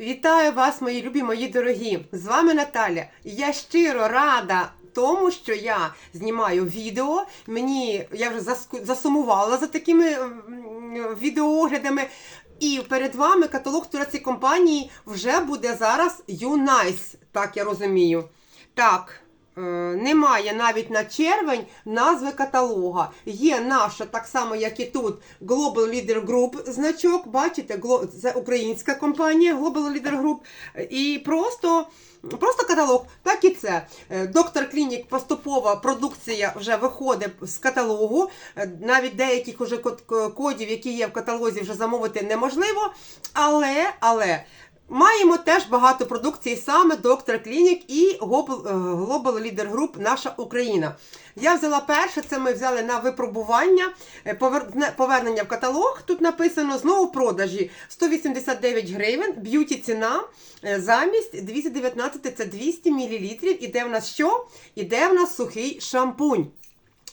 Вітаю вас, мої любі, мої дорогі! З вами Наталя. Я щиро рада. Тому що я знімаю відео, мені я вже засумувала за такими відеооглядами. І перед вами каталог турецької компанії вже буде зараз Юнайс, так я розумію. Так, немає навіть на червень назви каталога. Є наша, так само, як і тут, Global Leader Group значок. Бачите, це українська компанія Global Leader Group. І просто. Просто каталог, так і це. Е, Доктор Клінік поступова продукція вже виходить з каталогу. Е, Навіть деяких уже кодів, які є в каталозі, вже замовити неможливо. Але, але маємо теж багато продукції саме Доктор Клінік і е, Global Leader Group Наша Україна. Я взяла перше, це ми взяли на випробування, е, повер- не- повернення в каталог. Тут написано знову продажі 189 гривень, б'юті ціна е, замість 219 це 200 мл. Іде в нас що? Іде в нас сухий шампунь.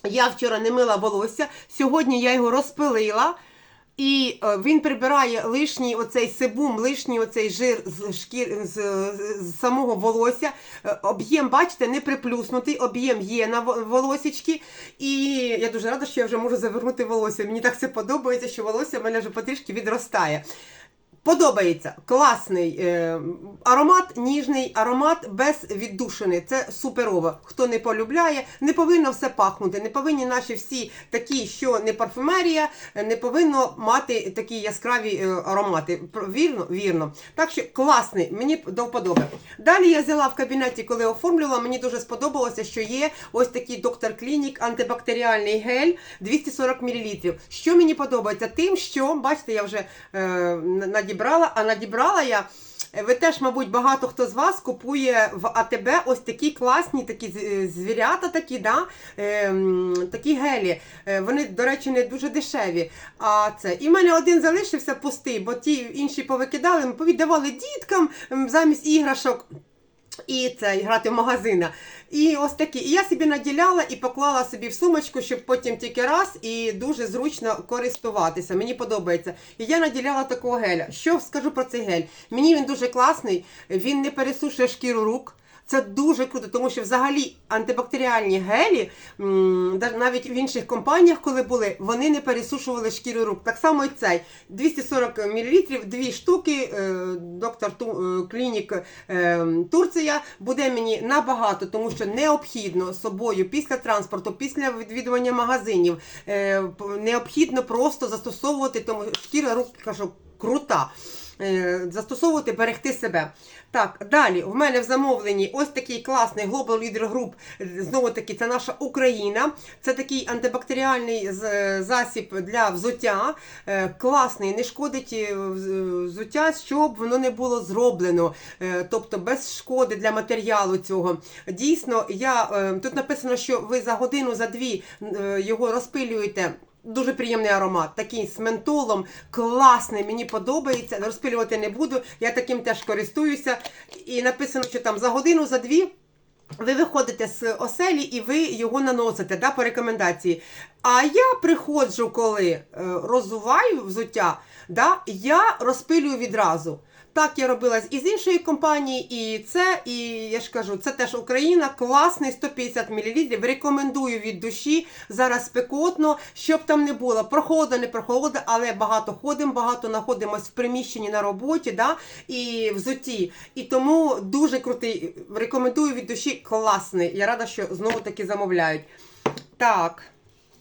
Я вчора не мила волосся, сьогодні я його розпилила. І е, він прибирає лишній оцей себум, лишній оцей жир з шкір з, з самого волосся. Е, Об'єм, бачите, не приплюснутий, об'єм є на во- волосічки. І я дуже рада, що я вже можу завернути волосся. Мені так це подобається, що волосся в мене вже потрішки відростає. Подобається класний е, аромат, ніжний аромат без віддушини. Це суперово. Хто не полюбляє, не повинно все пахнути. Не повинні наші всі такі, що не парфумерія, не повинно мати такі яскраві е, аромати. Вірно, вірно. Так що класний, мені до вподоби. Далі я взяла в кабінеті, коли оформлювала. Мені дуже сподобалося, що є ось такий доктор Клінік антибактеріальний гель 240 мл. Що мені подобається? Тим, що бачите, я вже е, на- надібрала, а надібрала я. е, Ви теж, мабуть, багато хто з вас купує в АТБ ось такі класні такі е, звірята, такі, да? е, такі гелі. Е, Вони, до речі, не дуже дешеві. А це. І в мене один залишився пустий, бо ті інші повикидали, ми повіддавали діткам замість іграшок. І це грати в магазина. І ось такі. І я собі наділяла і поклала собі в сумочку, щоб потім тільки раз і дуже зручно користуватися. Мені подобається. І я наділяла такого геля. Що скажу про цей гель? Мені він дуже класний, він не пересушує шкіру рук. Це дуже круто, тому що взагалі антибактеріальні гелі, навіть в інших компаніях, коли були, вони не пересушували шкіру рук. Так само і цей 240 мл, дві штуки, е, доктор е, Клінік е, Турція буде мені набагато, тому що необхідно собою після транспорту, після відвідування магазинів, необхідно просто застосовувати, тому шкіра рук кажу, крута. Е, Застосовувати, берегти себе. Так, далі в мене в замовленні ось такий класний Global Leader Group. Знову таки, це наша Україна. Це такий антибактеріальний засіб для взуття. Е, Класний, не шкодить е, взуття, щоб воно не було зроблено. Е, Тобто без шкоди для матеріалу цього. Дійсно, я е, тут написано, що ви за годину, за дві е, його розпилюєте. Дуже приємний аромат, такий з ментолом, класний, мені подобається. Розпилювати не буду, я таким теж користуюся. І написано, що там за годину, за дві. Ви виходите з оселі і ви його наносите да, по рекомендації. А я приходжу, коли е, розуваю взуття, да, я розпилюю відразу. Так я робила і з іншої компанії, і це, і я ж кажу, це теж Україна, класний 150 мл. Рекомендую від душі. Зараз спекотно, щоб там не було. Прохолода, не прохолода, але багато ходимо, багато знаходимося в приміщенні на роботі, да, і взуті. І тому дуже крутий. Рекомендую від душі класний. Я рада, що знову таки замовляють. Так.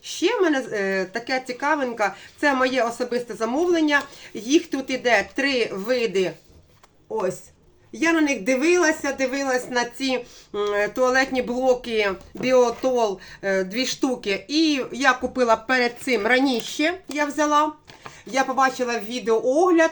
Ще в мене е, таке цікавинка, це моє особисте замовлення. Їх тут іде три види. Ось. Я на них дивилася, дивилась на ці туалетні блоки Біотол е, дві штуки. І я купила перед цим раніше. Я взяла. Я побачила відеоогляд.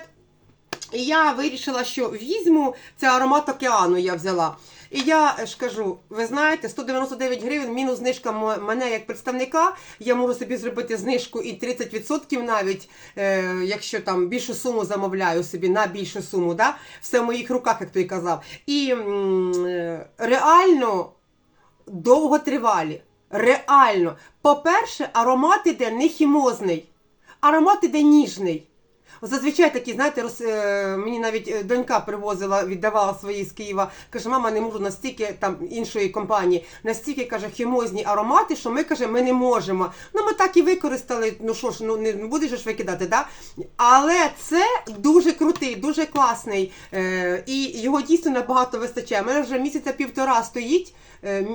І я вирішила, що візьму це аромат океану. Я взяла. І я е, ж кажу, ви знаєте, 199 гривень мінус знижка мене як представника. Я можу собі зробити знижку і 30% навіть, е, якщо там більшу суму замовляю собі на більшу суму. Да? Все в моїх руках, як той казав. І е, реально довготривалі. Реально. По-перше, аромат іде не хімозний, аромат іде ніжний. Зазвичай такі, знаєте, роз, е, мені навіть е, донька привозила, віддавала свої з Києва. Каже, мама, не можу настільки там іншої компанії, настільки каже, хімозні аромати, що ми каже, ми не можемо. Ну ми так і використали. Ну що ж, ну не будеш ж викидати, да? Але це дуже крутий, дуже класний. Е, і його дійсно набагато вистачає. У мене вже місяця півтора стоїть. Е,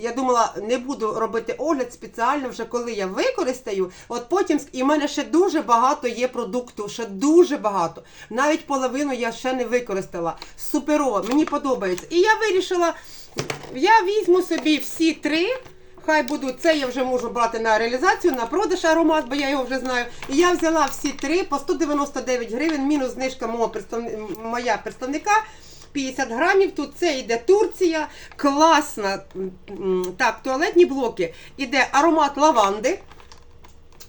Я думала, не буду робити огляд спеціально, вже коли я використаю. От потім і в мене ще дуже багато є продукту, ще дуже багато. Навіть половину я ще не використала. Суперово, мені подобається. І я вирішила, я візьму собі всі три. Хай будуть, це я вже можу брати на реалізацію, на продаж аромат, бо я його вже знаю. І я взяла всі три по 199 гривень, мінус знижка мого представни... моя представника. 50 грамів. Тут це йде Турція, класна. Так, туалетні блоки. Іде аромат лаванди,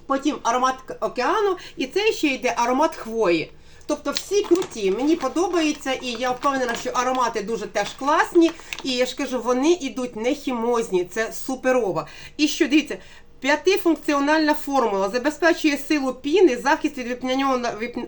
потім аромат океану, і це ще йде аромат хвої. Тобто всі круті, мені подобається, і я впевнена, що аромати дуже теж класні. І я ж кажу, вони йдуть не хімозні, це суперово. І що дивіться, п'ятифункціональна формула забезпечує силу піни, захист від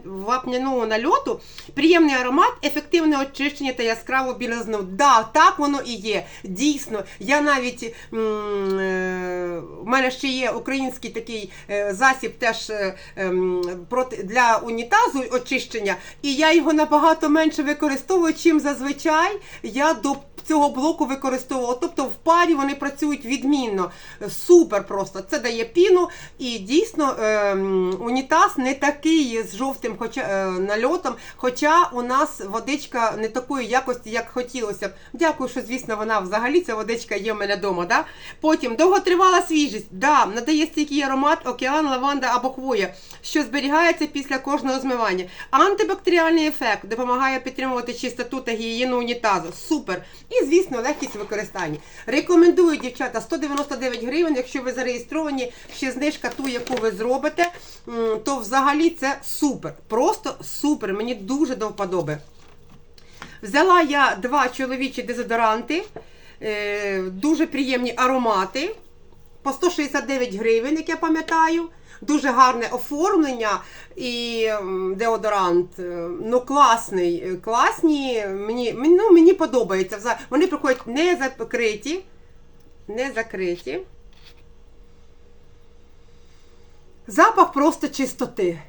вапняного, нальоту, приємний аромат, ефективне очищення та яскраву білизну. Да, так воно і є. Дійсно, я навіть м, е, в мене ще є український такий е, засіб теж е, ем, проти для унітазу очищення, і я його набагато менше використовую, чим зазвичай я до цього блоку використовувала. Тобто в парі вони працюють відмінно. Супер просто. Це дає піну. І дійсно ем, унітаз не такий з жовтим хоча, е, нальотом, хоча у нас водичка не такої якості, як хотілося б. Дякую, що, звісно, вона взагалі ця водичка є в мене вдома. Да? Потім довготривала свіжість. Да, надає стійкий аромат, океан, лаванда або хвоя, що зберігається після кожного змивання. Антибактеріальний ефект допомагає підтримувати чистоту та гігієну унітазу. Супер. І, звісно, легкість використання. Рекомендую, дівчата, 199 гривень. Якщо ви зареєстровані, ще знижка ту, яку ви зробите, то взагалі це супер. Просто супер. Мені дуже до вподоби. Взяла я два чоловічі дезодоранти, е, дуже приємні аромати. По 169 гривень, як я пам'ятаю. Дуже гарне оформлення і деодорант. е, Ну, класний. е, Класні. Мені, ну, мені подобається. Вони приходять не закриті. Не закриті. Запах просто чистоти.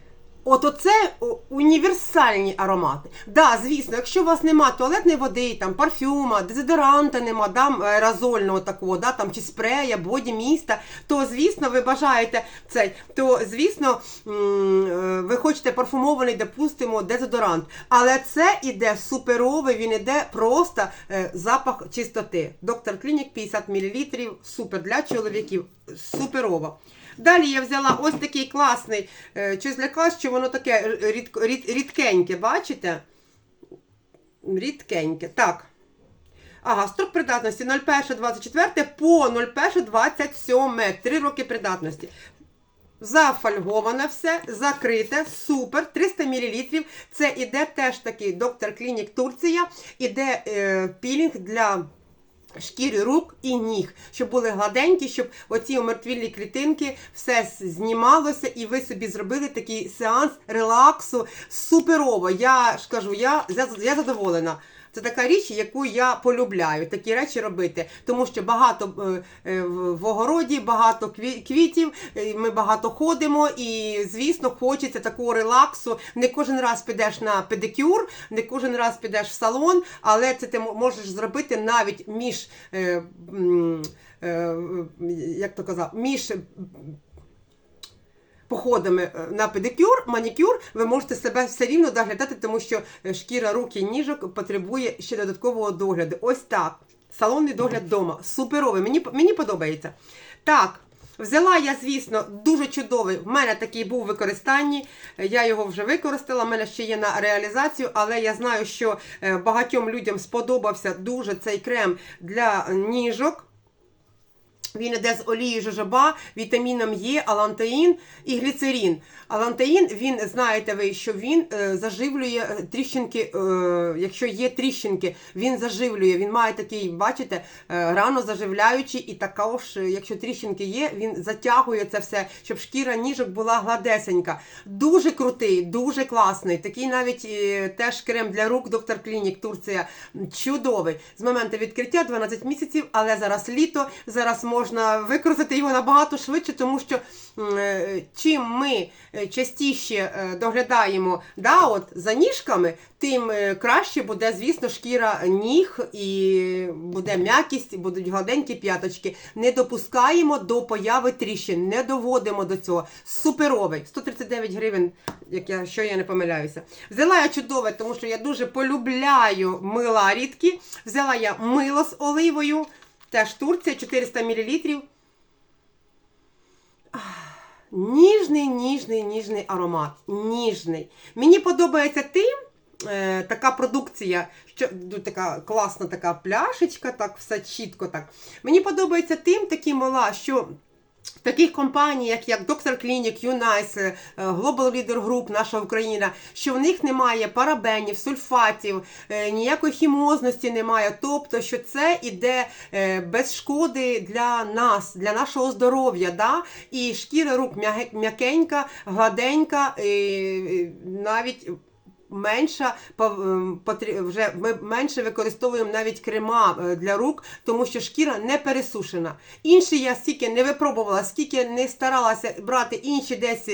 От оце універсальні аромати. Да, звісно, якщо у вас нема туалетної води, там парфюма, дезодоранта нема, да, аерозольного такого, да, там, чи спрея, боді міста, то звісно, ви бажаєте цей, то звісно, е, ви хочете парфумований, допустимо, дезодорант. Але це іде суперовий, він іде просто е, запах чистоти. Доктор Клінік 50 мл, супер для чоловіків, суперово. Далі я взяла ось такий класний, для що воно таке рід, рід, рідкеньке, бачите? Рідкеньке. Так. Ага, строк придатності 01.24 по 01.27. Три роки придатності. Зафольговане все, закрите, супер, 300 мл. Це іде теж такий доктор Клінік Турція. Іде е, пілінг для шкіри рук і ніг, щоб були гладенькі, щоб оці омертвілі клітинки все знімалося, і ви собі зробили такий сеанс релаксу. Суперово. Я ж кажу, я, я задоволена. Це така річ, яку я полюбляю, такі речі робити, тому що багато е, е, в огороді, багато кві- квітів, е, ми багато ходимо, і звісно, хочеться такого релаксу. Не кожен раз підеш на педикюр, не кожен раз підеш в салон, але це ти можеш зробити навіть між, як то казав, між походами е, на педикюр, манікюр, ви можете себе все рівно доглядати, тому що е, шкіра рук і ніжок потребує ще додаткового догляду. Ось так. Салонний догляд вдома. Суперовий. Мені, мені подобається. Так. Взяла я, звісно, дуже чудовий. В мене такий був в використанні. Е, Я його вже використала. в мене ще є на реалізацію, але я знаю, що багатьом людям сподобався дуже цей крем для ніжок. Він іде з олії жожоба, вітаміном Е, алантеїн і гліцерин. Алантеїн, він знаєте ви, що він е, заживлює е, тріщинки, е, якщо є тріщинки, він заживлює. Він має такий, бачите, е, рано заживляючий, і також, е, якщо тріщинки є, він затягує це все, щоб шкіра ніжок була гладесенька. Дуже крутий, дуже класний. Такий навіть е, теж крем для рук, доктор Клінік, Турція. Чудовий. З моменту відкриття 12 місяців, але зараз літо, зараз можна використати його набагато швидше, тому що е, чим ми е, частіше е, доглядаємо да, от, за ніжками, тим краще буде, звісно, шкіра ніг і буде м'якість, будуть гладенькі п'яточки. Не допускаємо до появи тріщин, не доводимо до цього. Суперовий. 139 гривень, як я, що я не помиляюся. Взяла я чудове, тому що я дуже полюбляю мила рідкі. Взяла я мило з оливою, теж Турція, 400 мл. Ніжний, ніжний, ніжний аромат. Ніжний. Мені подобається тим, е, така продукція, що ну, така класна така пляшечка, так все чітко так. Мені подобається тим такі мала, що. Таких компаніях, як Доктор Клінік, Юнайс, Global Leader Group, наша Україна, що в них немає парабенів, сульфатів, е, ніякої хімозності немає. Тобто, що це іде е, без шкоди для нас, для нашого здоров'я. Да? І шкіра рук м'якенька, гладенька, і навіть. Менша ем, вже ми менше використовуємо навіть крема е, для рук, тому що шкіра не пересушена. Інші я стільки не випробувала, скільки не старалася брати інші десь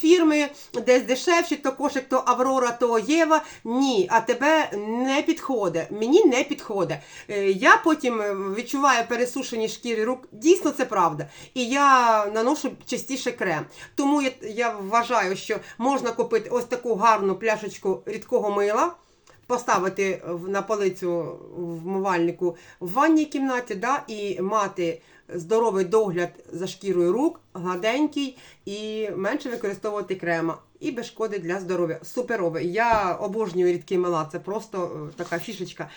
фірми, десь дешевші, то кошик, то Аврора, то Єва. Ні, а тебе не підходить. Мені не підходить. Е, Я потім відчуваю пересушені шкіри рук. Дійсно, це правда. І я наношу частіше крем. Тому я, я вважаю, що можна купити ось таку гарну пляшечку рідкого мила. Поставити на полицю вмивальнику в ванній кімнаті, да, і мати здоровий догляд за шкірою рук, гладенький, і менше використовувати крема. І без шкоди для здоров'я. Суперове. Я обожнюю рідкі мила, це просто е, така фішечка.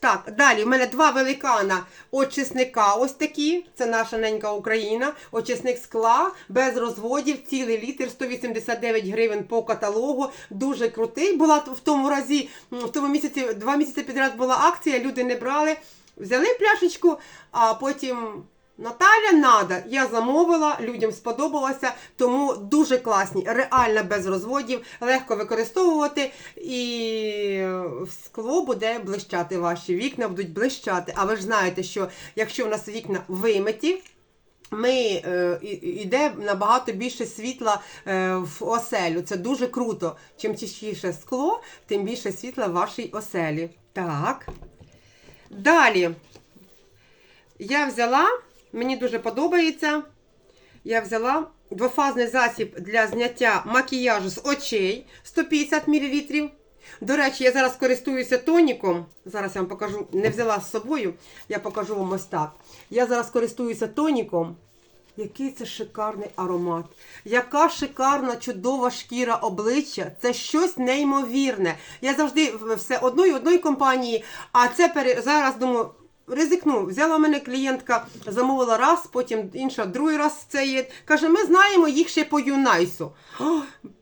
Так, далі в мене два великана очисника. Ось такі. Це наша ненька Україна. Очисник скла без розводів, цілий літр, 189 гривень по каталогу. Дуже крутий. Була в тому разі, в тому місяці, два місяці підряд була акція, люди не брали. Взяли пляшечку, а потім. Наталя надо, я замовила, людям сподобалося, тому дуже класні, реально без розводів, легко використовувати і скло буде блищати. Ваші вікна будуть блищати. А ви ж знаєте, що якщо у нас вікна вимиті, ми е, йде набагато більше світла е, в оселю. Це дуже круто. Чим чистіше скло, тим більше світла в вашій оселі. Так. Далі. Я взяла, мені дуже подобається. Я взяла двофазний засіб для зняття макіяжу з очей 150 мл. До речі, я зараз користуюся тоніком. Зараз я вам покажу, не взяла з собою, я покажу вам ось так. Я зараз користуюся тоніком. Який це шикарний аромат. Яка шикарна, чудова шкіра обличчя. Це щось неймовірне. Я завжди все одної одної компанії, а це пере... зараз думаю. Ризикну, взяла мене клієнтка, замовила раз, потім інша другий раз це є. Каже, ми знаємо їх ще по Юнайсу.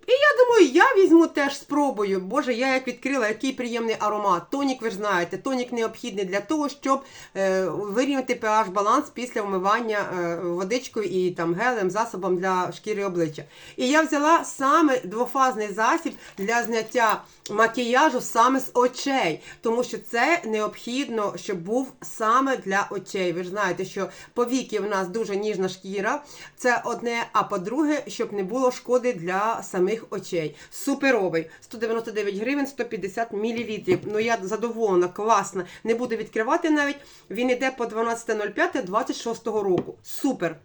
І я думаю, я візьму теж спробую. Боже, я як відкрила, який приємний аромат. Тонік, ви ж знаєте, тонік необхідний для того, щоб е, вирівняти pH баланс після вмивання е, водичкою і там гелем, засобом для шкіри обличчя. І я взяла саме двофазний засіб для зняття макіяжу саме з очей, тому що це необхідно, щоб був саме для очей. Ви ж знаєте, що повіки в нас дуже ніжна шкіра. Це одне, а по-друге, щоб не було шкоди для самих очей. Суперовий. 199 гривень, 150 мл. Ну я задоволена, класно. Не буду відкривати навіть. Він іде по 12.05.26 року. Супер.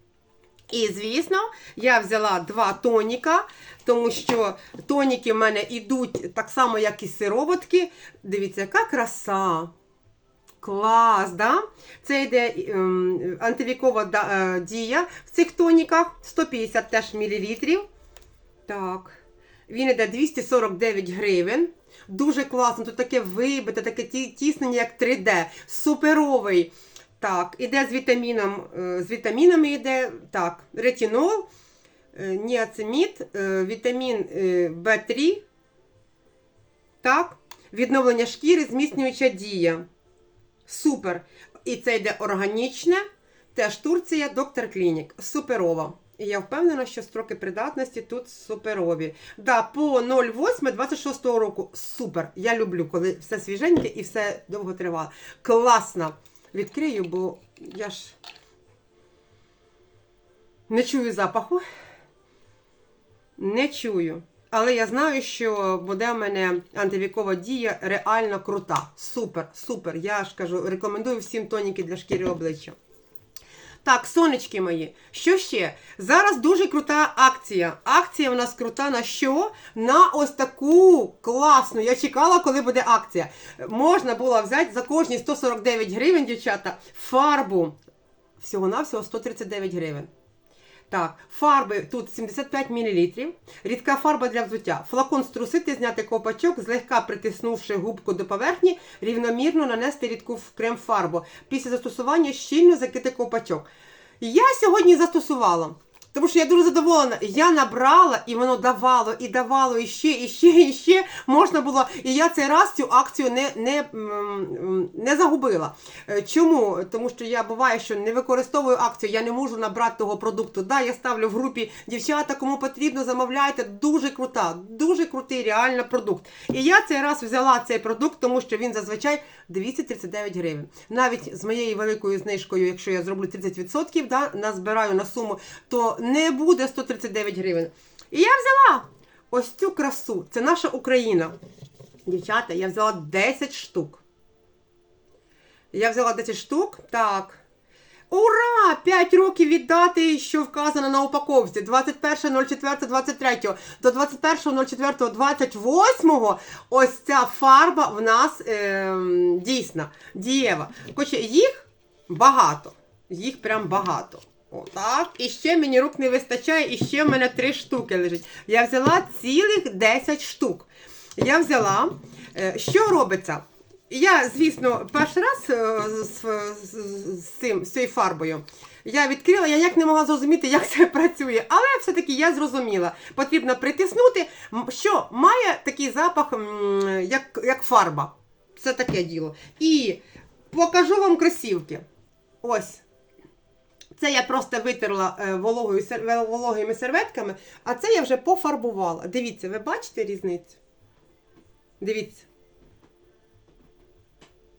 І, звісно, я взяла два тоніка, тому що тоніки в мене йдуть так само, як і сироватки. Дивіться, яка краса. Клас, да? Це йде ем, антивікова да- е, дія в цих тоніках. 150 теж мілілітрів. Так. Він йде 249 гривень. Дуже класно. Тут таке вибите, таке тіснення, як 3D. Суперовий. Так, іде з вітаміном, е, з вітамінами йде так, ретинол, е, ніацимід, е, вітамін е, В3, так, відновлення шкіри, зміцнююча дія. Супер. І це йде органічне, теж Турція, доктор Клінік. Суперова. І я впевнена, що строки придатності тут суперові. Да, по 08-26 року супер. Я люблю, коли все свіженьке і все довго тривало. Класно. Відкрию, бо я ж не чую запаху. Не чую. Але я знаю, що буде в мене антивікова дія реально крута. Супер, супер. Я ж кажу, рекомендую всім тоніки для шкіри обличчя. Так, сонечки мої, що ще? Зараз дуже крута акція. Акція у нас крута на що? На ось таку класну. Я чекала, коли буде акція. Можна було взяти за кожні 149 гривень, дівчата, фарбу. Всього-навсього 139 гривень. Так, фарби тут 75 мл, рідка фарба для взуття. Флакон струсити, зняти ковпачок, злегка притиснувши губку до поверхні, рівномірно нанести рідку в крем-фарбу. Після застосування щільно закити ковпачок. Я сьогодні застосувала. Тому що я дуже задоволена. Я набрала, і воно давало, і давало, і ще, і ще, і ще можна було. І я цей раз цю акцію не не, не загубила. Е, Чому? Тому що я буває, що не використовую акцію, я не можу набрати того продукту. Да, я ставлю в групі дівчата, кому потрібно, замовляйте. Дуже крута, дуже крутий реально продукт. І я цей раз взяла цей продукт, тому що він зазвичай 239 гривень. Навіть з моєю великою знижкою, якщо я зроблю 30%, да, назбираю на суму, то не буде 139 гривень. І я взяла ось цю красу. Це наша Україна. Дівчата, я взяла 10 штук. Я взяла 10 штук. Так. Ура! 5 років від дати, що вказано на упаковці. 21.04.23 до 21.04.28 ось ця фарба в нас е, дійсна, дієва. Хоча їх багато. Їх прям багато. Отак. І ще мені рук не вистачає, і ще в мене 3 штуки лежить. Я взяла цілих 10 штук. Я взяла. е, Що робиться? Я, звісно, перший раз е, з, з, з, цим, з цією фарбою я відкрила, я ніяк не могла зрозуміти, як це працює. Але все-таки я зрозуміла. Потрібно притиснути, що має такий запах, як, як фарба. Це таке діло. І покажу вам кросівки. Ось. Це я просто витерла е, вологою, вологими серветками, а це я вже пофарбувала. Дивіться, ви бачите різницю? Дивіться.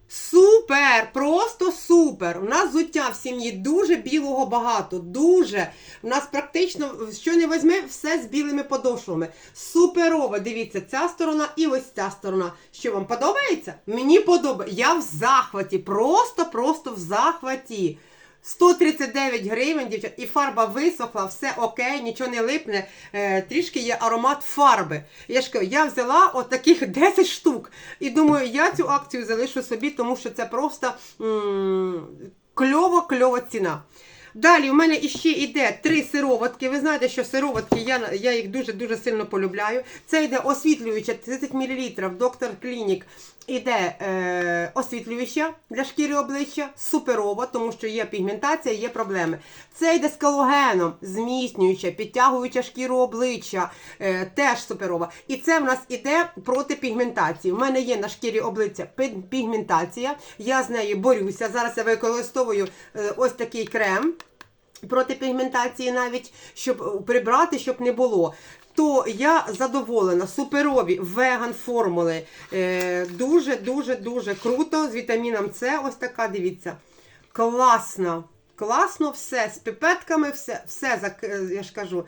Супер! Просто супер! У нас взуття в сім'ї дуже білого багато, дуже. У нас практично, що не візьми, все з білими подошвами. Суперово! Дивіться, ця сторона і ось ця сторона. Що вам подобається? Мені подобається. Я в захваті, просто-просто в захваті. 139 гривень, дівчат, і фарба висохла, все окей, нічого не липне, е, трішки є аромат фарби. Я ж кажу, я взяла от таких 10 штук. І думаю, я цю акцію залишу собі, тому що це просто кльово-кльова ціна. Далі в мене іще йде три сироватки. Ви знаєте, що сироватки я, я їх дуже-дуже сильно полюбляю. Це йде освітлююча 30 мл, доктор Клінік. Іде е, освітлююча для шкіри обличчя, суперова, тому що є пігментація, є проблеми. Це йде з кологеном, зміцнююча, підтягуюча шкіру обличчя, е, теж суперова. І це в нас іде проти пігментації. У мене є на шкірі обличчя пігментація, я з нею борюся. Зараз я використовую е, ось такий крем проти пігментації навіть, щоб прибрати, щоб не було. То я задоволена, суперові веган формули. Е, дуже, дуже, дуже круто. З вітаміном С. Ось така, дивіться. Класно. Класно все. З піпетками, все, все е, я ж кажу,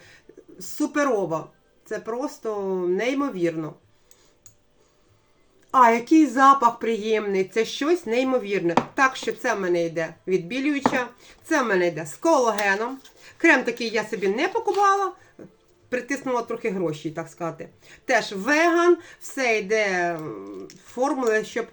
суперово. Це просто неймовірно. А, який запах приємний, це щось неймовірне. Так що це в мене йде відбілююча, це в мене йде з кологеном. Крем такий я собі не покупала, притиснула трохи гроші, так сказати. Теж веган, все йде формули, щоб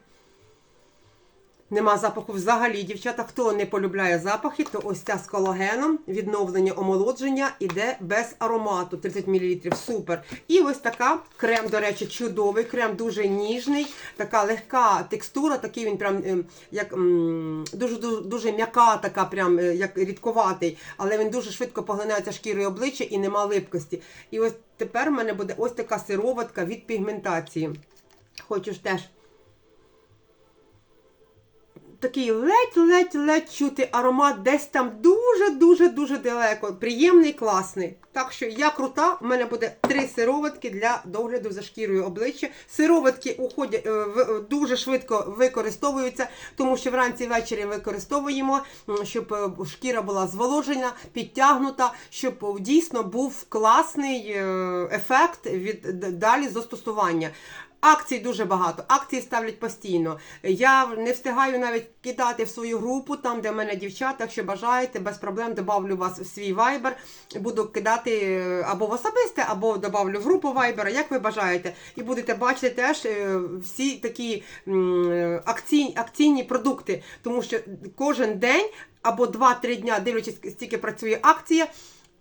Нема запаху взагалі, дівчата. Хто не полюбляє запахи, то ось ця з колагеном, відновлення омолодження іде без аромату 30 мл. Супер. І ось така крем, до речі, чудовий. Крем дуже ніжний, така легка текстура, такий він прям ем, як дуже дуже, дуже м'яка, така прям е, як рідковатий, але він дуже швидко поглинається шкірою обличчя і нема липкості. І ось тепер в мене буде ось така сироватка від пігментації. Хочу ж теж такий ледь-ледь-ледь чути аромат десь там дуже-дуже-дуже далеко. Приємний, класний. Так що я крута, у мене буде три сироватки для догляду за шкірою обличчя. Сироватки уходять е, е, дуже швидко використовуються, тому що вранці ввечері використовуємо, щоб е, шкіра була зволожена, підтягнута, щоб дійсно був класний ефект від далі застосування. Акцій дуже багато, акції ставлять постійно. Я не встигаю навіть кидати в свою групу, там, де в мене дівчата. Якщо бажаєте, без проблем добавлю вас в свій вайбер. Буду кидати е, або в особисте, або добавлю в групу вайбера, як ви бажаєте. І будете бачити теж е, всі такі акційні, акційні продукти, тому що кожен день або 2-3 дня, дивлячись, стільки працює акція.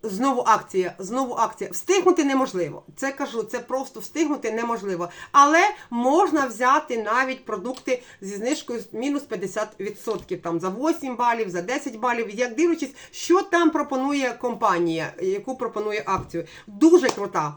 Знову акція, знову акція. Встигнути неможливо. Це кажу, це просто встигнути неможливо. Але можна взяти навіть продукти зі знижкою мінус 50%, там за 8 балів, за 10 балів, як дивлячись, що там пропонує компанія, яку пропонує акцію. Дуже крута.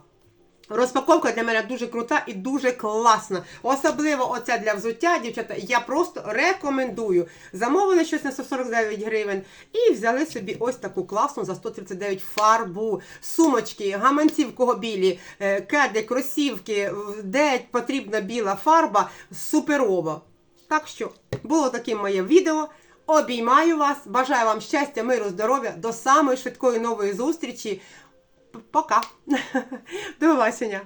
Розпаковка для мене дуже крута і дуже класна. Особливо оця для взуття, дівчата, я просто рекомендую. Замовили щось на 149 гривень і взяли собі ось таку класну за 139 фарбу, сумочки, гаманці, в кого білі, е, кеди, кросівки, де потрібна біла фарба, суперово. Так що було таким моє відео. Обіймаю вас, бажаю вам щастя, миру, здоров'я, до самої швидкої нової зустрічі. Пока. До побачення.